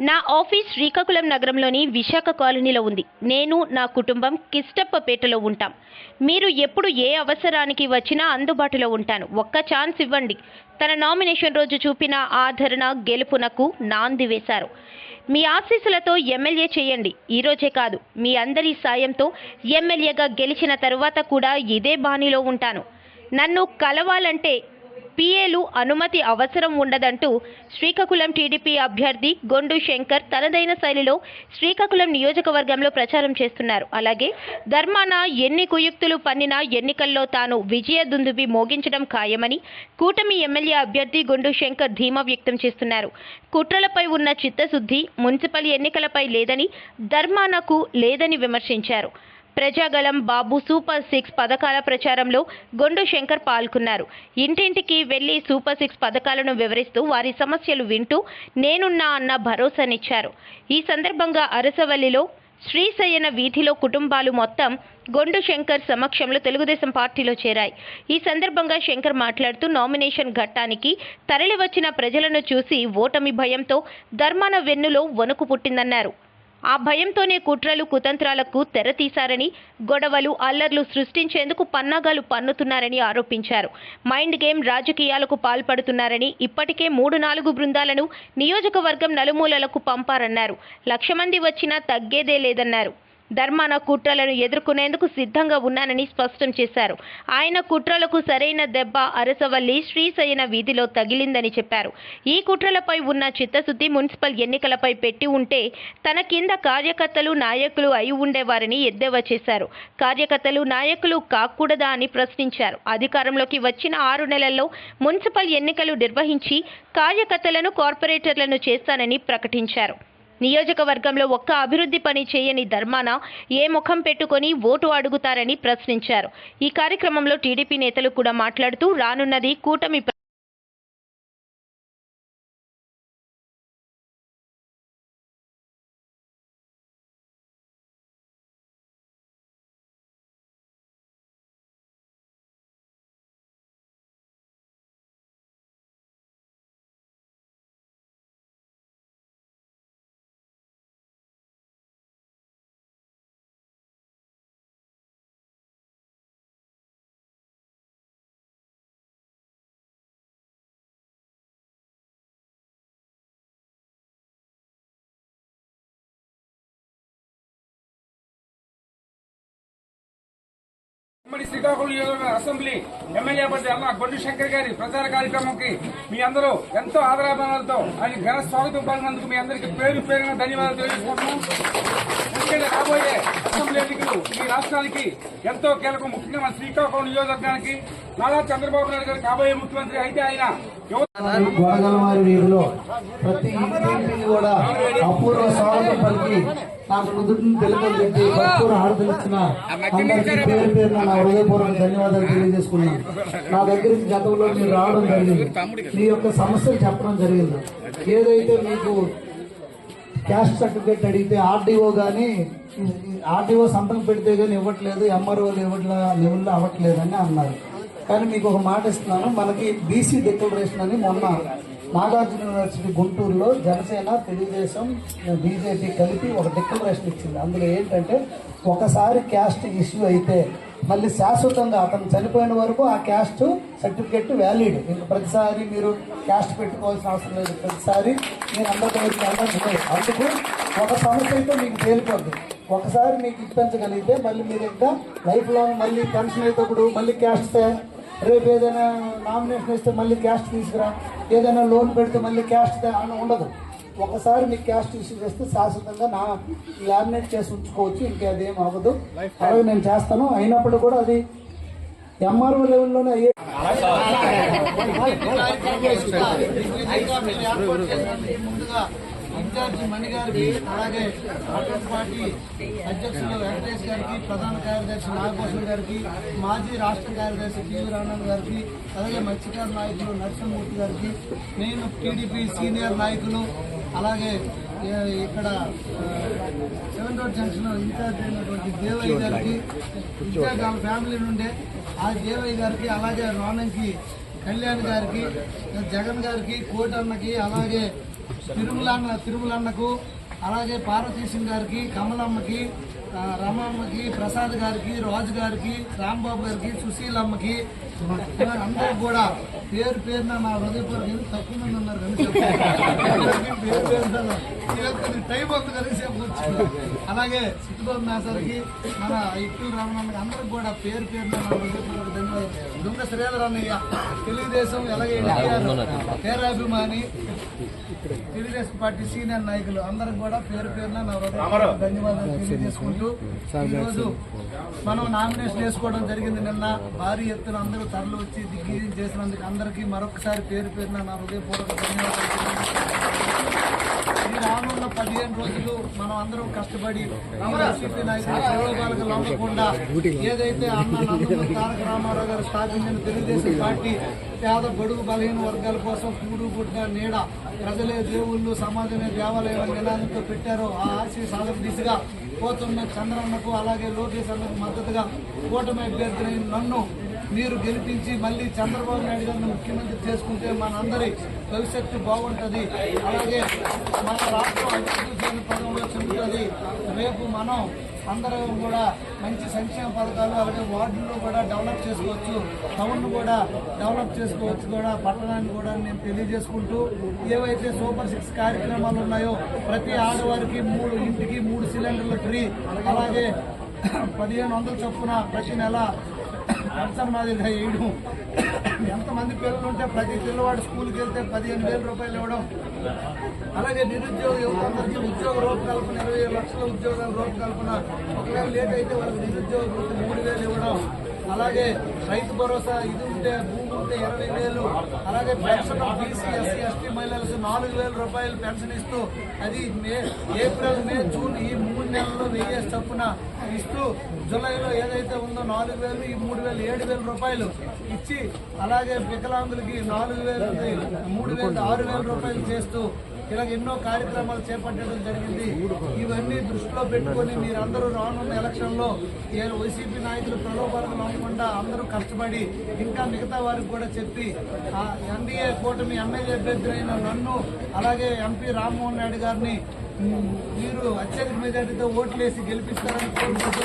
నా ఆఫీస్ శ్రీకాకుళం నగరంలోని విశాఖ కాలనీలో ఉంది. నేను నా కుటుంబం కిష్టప్పపేటలో ఉంటాం. మీరు ఎప్పుడు ఏ అవసరానికి వచ్చినా అందుబాటులో ఉంటాను. ఒక్క ఛాన్స్ ఇవ్వండి. తన నామినేషన్ రోజు చూపిన ఆదరణ గెలుపునకు నాంది వేశారు. మీ ఆశీస్సులతో ఎమ్మెల్యే చేయండి. ఈరోజే కాదు మీ అందరి సాయంతో ఎమ్మెల్యేగా గెలిచిన తరువాత కూడా ఇదే బాణిలో ఉంటాను. నన్ను కలవాలంటే పిఏలు అనుమతి అవసరం ఉండదంటూ శ్రీకాకుళం టీడీపీ అభ్యర్థి గొండు శంకర్ తనదైన శైలిలో శ్రీకాకుళం నియోజకవర్గంలో ప్రచారం చేస్తున్నారు. అలాగే ధర్మాన ఎన్ని కుయుక్తులు పన్నినా ఎన్నికల్లో తాను విజయ దుందుబి మోగించడం ఖాయమని కూటమి ఎమ్మెల్యే అభ్యర్థి గొండు శంకర్ ధీమా వ్యక్తం చేస్తున్నారు. కుట్రలపై ఉన్న చిత్తశుద్ధి మున్సిపల్ ఎన్నికలపై లేదని ధర్మానకు లేదని విమర్శించారు. ప్రజాగళం బాబు సూపర్ సిక్స్ పథకాల ప్రచారంలో గొండు శంకర్ పాల్గొన్నారు. ఇంటింటికి వెళ్ళి సూపర్ సిక్స్ పథకాలను వివరిస్తూ వారి సమస్యలు వింటూ నేనున్నా అన్న భరోసానిచ్చారు. ఈ సందర్భంగా అరసవల్లిలో శ్రీశయన వీధిలో కుటుంబాలు మొత్తం గొండు శంకర్ సమక్షంలో తెలుగుదేశం పార్టీలో చేరాయి. ఈ సందర్భంగా శంకర్ మాట్లాడుతూ నామినేషన్ ఘట్టానికి తరలివచ్చిన ప్రజలను చూసి ఓటమి భయంతో ధర్మాన వెన్నులో వణుకు పుట్టిందన్నారు. ఆ భయంతోనే కుట్రలు కుతంత్రాలకు తెరతీశారని గొడవలు అల్లర్లు సృష్టించేందుకు పన్నాగాలు పన్నుతున్నారని ఆరోపించారు. మైండ్ గేమ్ రాజకీయాలకు పాల్పడుతున్నారని ఇప్పటికే మూడు నాలుగు బృందాలను నియోజకవర్గం నలుమూలలకు పంపారన్నారు. లక్ష మంది వచ్చినా తగ్గేదే లేదన్నారు. ధర్మాన కుట్రలను ఎదుర్కొనేందుకు సిద్ధంగా ఉన్నానని స్పష్టం చేశారు. ఆయన కుట్రలకు సరైన దెబ్బ అరసవల్లి శ్రీశయన వీధిలో తగిలిందని చెప్పారు. ఈ కుట్రలపై ఉన్న చిత్తశుద్ధి మున్సిపల్ ఎన్నికలపై పెట్టి ఉంటే తన కింద కార్యకర్తలు నాయకులు అయి ఉండేవారని ఎద్దేవా చేశారు. కార్యకర్తలు నాయకులు కాకూడదా అని ప్రశ్నించారు. అధికారంలోకి వచ్చిన ఆరు నెలల్లో మున్సిపల్ ఎన్నికలు నిర్వహించి కార్యకర్తలను కార్పొరేటర్లను చేస్తానని ప్రకటించారు. నియోజకవర్గంలో ఒక్క అభివృద్ధి పని చేయని ధర్మాన ఏ ముఖం పెట్టుకొని ఓటు అడుగుతారని ప్రశ్నించారు. ఈ కార్యక్రమంలో టీడీపీ నేతలు కూడా మాట్లాడుతూ రానున్నది కూటమి ఉమ్మడి శ్రీకాకుళం నియోజకవర్గ అసెంబ్లీ ఎమ్మెల్యే అభ్యర్థి అన్న గొడ్డు శంకర్ గారి ప్రచార కార్యక్రమంకి మీ అందరూ ఎంతో ఆదరాభావాలతో ఆయన ఘన స్వాగతం పలినందుకు మీ అందరికీ పేరు పేరున ధన్యవాదాలు తెలియజేసుకుంటున్నాం. ముఖ్యంగా రాబోయే అసెంబ్లీ ఎన్నికలు ఈ రాష్ట్రానికి ఎంతో కీలకం. ముఖ్యంగా మన శ్రీకాకుళం నియోజకవర్గానికి నారా చంద్రబాబు నాయుడు గారు కాబోయే ముఖ్యమంత్రి అయితే ఆయన ప్రతి కూడా అపూర్వ స్వాగతం పలికి నాకు నుదుటిని తెలుగులు పెట్టి భక్తులు హారతలిచ్చిన అందరికీ పేరు పేరున నా హృదయపూర్వక ధన్యవాదాలు తెలియజేసుకున్నాను. నా దగ్గరికి గతంలో మీరు రావడం జరిగింది. మీ యొక్క సమస్యలు చెప్పడం జరిగింది. ఏదైతే మీకు క్యాస్ట్ సర్టిఫికేట్ అడిగితే ఆర్డీఓ కానీ ఆర్డీఓ సంతకం పెడితే కానీ ఇవ్వట్లేదు ఎంఆర్ఓ లెవెల్లో లెవెల్లో అవ్వట్లేదని అన్నారు. కానీ మీకు ఒక మాట ఇస్తున్నాను. మనకి బీసీ డిక్లరేషన్ అని మొన్న నాగార్జున యూనివర్సిటీ గుంటూరులో జనసేన తెలుగుదేశం బీజేపీ కలిపి ఒక డిక్లరేషన్ ఇచ్చింది. అందులో ఏంటంటే ఒకసారి క్యాస్ట్ ఇష్యూ అయితే మళ్ళీ శాశ్వతంగా అతను చనిపోయిన వరకు ఆ క్యాస్ట్ సర్టిఫికెట్ వ్యాలిడ్. ఇంకా ప్రతిసారి మీరు క్యాస్ట్ పెట్టుకోవాల్సిన అవసరం లేదు. ప్రతిసారి నేను అందరితో వచ్చి అందుకు ఒక సమస్య అయితే మీకు తేలిపోద్ది. ఒకసారి మీకు ఇప్పించగలిగితే మళ్ళీ మీరు ఇంకా లైఫ్ లాంగ్ మళ్ళీ పెన్షన్ అయినప్పుడు మళ్ళీ క్యాస్ట్ రేపు ఏదైనా నామినేషన్ ఇస్తే మళ్ళీ క్యాస్ట్ తీసుకురా. ఏదైనా లోన్ పెడితే మళ్ళీ క్యాస్ట్ అని ఉండదు ఒకసారి మీకు క్యాస్ట్ ఇష్యూ చేస్తే శాశ్వతంగా నా లామినేట్ చేసి ఉంచుకోవచ్చు ఇంకా అదేం అవ్వదు అలాగే నేను చేస్తాను అయినప్పుడు కూడా అది ఎంఆర్ఓ లెవెల్లోనే అయ్యే ముందుగా ఇన్ఛార్జి మణి గారికి అలాగే కాంగ్రెస్ పార్టీ అధ్యక్షులు వెంకటేష్ గారికి ప్రధాన కార్యదర్శి నాగభూషణ్ గారికి మాజీ రాష్ట్ర కార్యదర్శి టీవీ రామన్ గారికి అలాగే మత్స్యకార నాయకులు నరసింహమూర్తి గారికి నేను టీడీపీ సీనియర్ నాయకులు అలాగే ఇక్కడ సెవెన్ రోడ్ జంక్షన్ ఇన్ఛార్జ్ అయినటువంటి దేవయ్య గారికి ఇన్ఛార్జ్ వాళ్ళ ఫ్యామిలీ నుండే ఆ దేవయ్య గారికి అలాగే రోనంకి కళ్యాణ్ గారికి జగన్ గారికి కోటన్నకి అలాగే తిరుమలన్న తిరుమలన్నకు అలాగే పార్వతీశం గారికి కమలమ్మకి రమమ్మకి ప్రసాద్ గారికి రాజు గారికి రాంబాబు గారికి సుశీలమ్మకి అందరూ కూడా పేరు పేరున నా హృదయపూర్వక తక్కువ మంది ఉన్నారు కానీ చెప్పండి. పేరు పేరున వీళ్ళకి టైం అవుతుంది కలిసి చెప్పొచ్చు. అలాగే సిట్టుబాబు మేసారికి మన ఇట్లు రామన్నకి అందరికి కూడా పేరు పేరున నా హృదయపూర్వక ధన్యవాదాలు దొంగ శ్రీధర్ అన్నయ్య తెలుగుదేశం ఎలాగే ఎన్టీఆర్ పేరాభిమాని తెలుగుదేశం పార్టీ సీనియర్ నాయకులు అందరికి కూడా పేరు పేరున నా ధన్యవాదాలు తెలియజేసుకుంటూ ఈరోజు మనం నామినేషన్ వేసుకోవడం జరిగింది నిన్న. భారీ ఎత్తున అందరూ తరలి వచ్చి దిగ్విజయం చేసినందుకు అందరికీ మరొకసారి పేరు పేరున నా హృదయపూర్వక ధన్యవాదాలు ఈ రానున్న పదిహేను రోజులు మనం అందరం కష్టపడి వైసీపీ నాయకుల ప్రలోభాలకు లొంగకుండా ఏదైతే అన్న తారక రామారావు గారు స్థాపించిన తెలుగుదేశం పార్టీ పేద గొడుగు బలహీన వర్గాల కోసం కూడు గుడ్డ నీడ ప్రజలే దేవుళ్ళు సమాజమే దేవాలయం అనే నినాదంతో పెట్టారో ఆ ఆశయ సాధన దిశగా పోతున్న చంద్రన్నకు అలాగే లోకేష్ అన్నకు మద్దతుగా కూటమి అభ్యర్థిని నన్ను మీరు గెలిపించి మళ్ళీ చంద్రబాబు నాయుడు గారిని ముఖ్యమంత్రి చేసుకుంటే మనందరి భవిష్యత్తు బాగుంటుంది. అలాగే మన రాష్ట్రం అభివృద్ధి పదంలో చెందుతుంది. రేపు మనం అందరం కూడా మంచి సంక్షేమ పథకాలు అలాగే వార్డుల్లో కూడా డెవలప్ చేసుకోవచ్చు టౌన్ కూడా డెవలప్ చేసుకోవచ్చు కూడా పట్టణాన్ని కూడా నేను తెలియజేసుకుంటూ ఏవైతే సూపర్ సిక్స్ కార్యక్రమాలు ఉన్నాయో ప్రతి ఆడవారికి మూడు ఇంటికి మూడు సిలిండర్లు ఫ్రీ అలాగే పదిహేను వందల చొప్పున ప్రతి నెల పెన్షన్ మాదిరిగా వేయడం ఎంతమంది పిల్లలు ఉంటే ప్రతి పిల్లవాడు స్కూల్కి వెళ్తే పదిహేను వేల రూపాయలు ఇవ్వడం. అలాగే నిరుద్యోగ యువతందరికీ ఉద్యోగ రూపకల్పన ఇరవై లక్షల ఉద్యోగాల రూపకల్పన. ఒకవేళ లేట్ అయితే వాళ్ళకి నిరుద్యోగ మూడు వేలు ఇవ్వడం. అలాగే రైతు భరోసా ఇది ఉంటే భూ ఉంటే ఇరవై వేలు. అలాగే పెన్షన్ బీసీ ఎస్సీ ఎస్టీ మహిళలకు నాలుగు వేల రూపాయలు పెన్షన్ ఇస్తూ అది మే ఏప్రిల్ మే జూన్ ఈ మూడు నెలల్లో వెయ్యే చొప్పున ఇస్తూ జూలైలో ఏదైతే ఉందో నాలుగు వేలు ఈ మూడు వేలు ఏడు వేల రూపాయలు ఇచ్చి అలాగే వికలాంగులకి నాలుగు వేలు మూడు వేలు ఆరు వేల రూపాయలు చేస్తూ ఇలాగ ఎన్నో కార్యక్రమాలు చేపట్టడం జరిగింది. ఇవన్నీ దృష్టిలో పెట్టుకొని మీరందరూ రానున్న ఎలక్షన్లో ఏ వైసీపీ నాయకులు ప్రలోభాలకు నమ్మకుండా అందరూ కష్టపడి ఇంకా మిగతా వారికి కూడా చెప్పి ఆ ఎన్డీఏ కూటమి ఎమ్మెల్యే అభ్యర్థి నన్ను అలాగే ఎంపీ రామ్మోహన్ నాయుడు గారిని మీరు అత్యధిక మెజార్టీతో ఓట్లేసి గెలిపిస్తారని కోరుకుంటూ